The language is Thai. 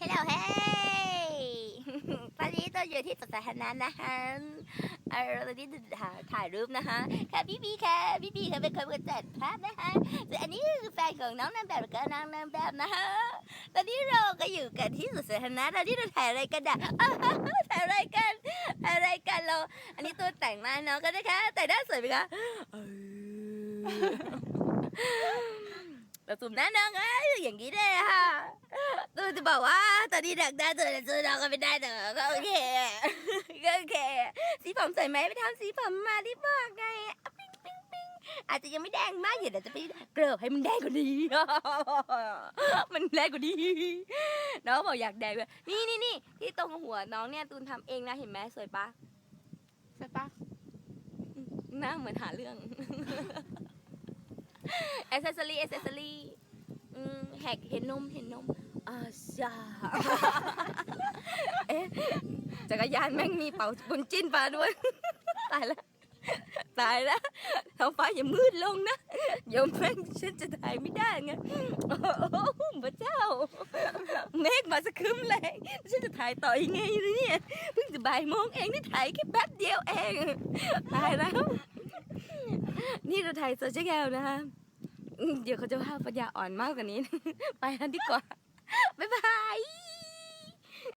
ฮลโหลเฮ้ยตอนนี้ตัวอยู่ที่สวนสาธารณะนะคะเออตอนนี้ถ่ายถ่ายรูปนะคะ ค่ะพี่พี่ค่ะ พี่พี่ค่ะเป็นคนกำจัดภาพนะคะส่วนอันนี้คือแฟนของน้องนางแบบแล้วก็น้องนางแบบนะคะตอนนี้เราก็อยู่กันที่สวนสาธารณะตอนนี้เราถ่ายอะไรกันอะถ่ายอะไรกันถ่ายอะไรกันเรา อันนี้ตัวแต่งหน้าน้องกันนะคะ แต่งหน้าสวยไหมคะ เออเราสุ่มหน้าน้องอะอย่างนี้เลยอะค่ะตัวจะบอกว่าตอนนี้ดักหน้าเธอแต่เจอน้องก็ไม่ได้แต่ก็โอเคก็โอเคสีผมสวยไหมไปทำสีผมมาที่บอกไงอะปิ๊งปิ๊งปิ๊งอาจจะยังไม่แดงมากอยู่แต่จะไปเกลือให้มันแดงกว่านี้มันแดงกว่านี้น้องบอกอยากแดงเลยนี่นี่นี่ที่ตรงหัวน้องเนี่ยตูนทำเองนะเห็นไหมสวยปะใช่ปะหน้าเหมือนหาเรื่อง อเซสซอรี่อเซสซอรี่แหกเห็นนมเห็นนมอาชาเอ๊ะจักรยานแม่งมีเป่าบุญจิ้นปาด้วย ตายแล้วตายแล้วท้องฟ้าอย่ามืดลงนะเดี๋ยวแม่งฉันจะถ่ายไม่ได้ไงโอ้โหพระเจ้า เมฆมาสะคึมแรงฉันจะถ่ายต่อยังไงเนี่ยเพิ่งจะบ่ายโมงเองนี่ถ่ายแค่แป๊บเดียวเอง ตายแล้ว นี่เราถ่ายโซเชียลนะคะ เดี๋ยวเขาจะว่าปัญญาอ่อนมากกว่านี้ ไปกันดีกว่า บ๊ายบาย